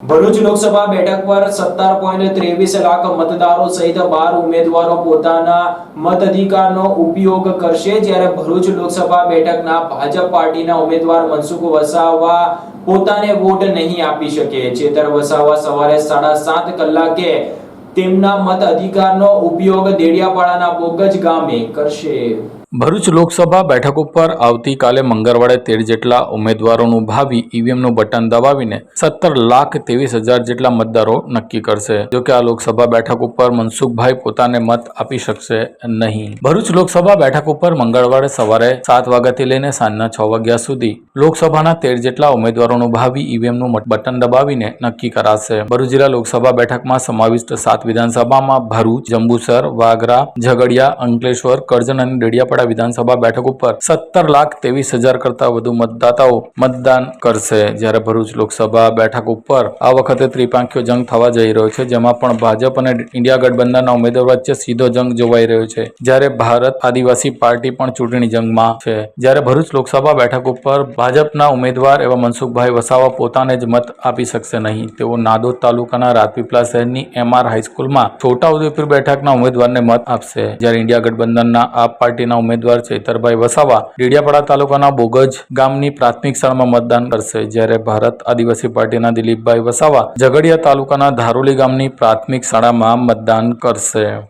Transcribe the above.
ભરૂચ લોકસભા બેઠક પર સત્તર પોઈન્ટ ત્રેવીસ લાખ મતદારો સહિત બાર ઉમેદવારો પોતાના મત અધિકારનો ઉપયોગ કરશે. જ્યારે ભરૂચ લોકસભા બેઠકના ભાજપ પાર્ટીના ઉમેદવાર મનસુખ વસાવા પોતાને વોટ નહીં આપી શકે. ચેતર વસાવા સવારે સાડા સાત કલાકે તેમના મત અધિકારનો ઉપયોગ દેડિયાપાડાના બોગજ ગામે કરશે. ભરૂચ લોકસભા બેઠક ઉપર આવતીકાલે મંગળવારે તેર જેટલા ઉમેદવારોનું ભાવિ ઈવીએમનું બટન દબાવીને સત્તર લાખ ત્રેવીસ હજાર જેટલા મતદારો નક્કી કરશે. જોકે આ લોકસભા બેઠક ઉપર મનસુખભાઈ પોતાને મત આપી શકશે નહીં. ભરૂચ લોકસભા બેઠક ઉપર મંગળવારે સવારે સાત વાગ્યાથી લઈને સાંજના છ વાગ્યા સુધી લોકસભાના તેર જેટલા ઉમેદવારોનું ભાવિ ઈવીએમનું બટન દબાવીને નક્કી કરાશે. ભરૂચ જિલ્લા લોકસભા બેઠકમાં સમાવિષ્ટ સાત વિધાનસભામાં ભરૂચ, જંબુસર, વાગરા, ઝઘડિયા, અંકલેશ્વર, કરજણ અને ડેડિયાપાડા વિધાનસભા બેઠક ઉપર સત્તર લાખ ત્રેવીસ હજાર કરતા વધુ મતદાતાઓ મતદાન કરશે. જ્યારે ભરૂચ લોકસભા બેઠક ઉપર આ વખતે ત્રિપાંખીયો જંગ થવા જઈ રહ્યો છે, જેમાં પણ ભાજપ અને ઇન્ડિયા ગઠબંધનના ઉમેદવાર વચ્ચે સીધો જંગ જોવાઈ રહ્યો છે. જ્યારે ભારત આદિવાસી પાર્ટી પણ ચૂંટણી જંગમાં છે. જ્યારે ભરૂચ લોકસભા બેઠક ઉપર ભાજપના ઉમેદવાર એવા મનસુખભાઈ વસાવા પોતાને જ મત આપી શકશે નહીં. તેઓ નાદોદ તાલુકાના રાજપીપલા શહેરની એમઆર હાઈસ્કૂલમાં છોટાઉદેપુર બેઠકના ઉમેદવારને મત આપશે. જ્યારે ઇન્ડિયા ગઠબંધનના આપ પાર્ટીના ઉમેદવાર ચૈતરભાઈ વસાવા ડેડિયાપાડા તાલુકાના બોગજ ગામની પ્રાથમિક શાળામાં મતદાન કરશે. જ્યારે ભારત આદિવાસી પાર્ટીના દિલીપભાઈ વસાવા ઝઘડિયા તાલુકાના ધારોલી ગામની પ્રાથમિક શાળામાં મતદાન કરશે.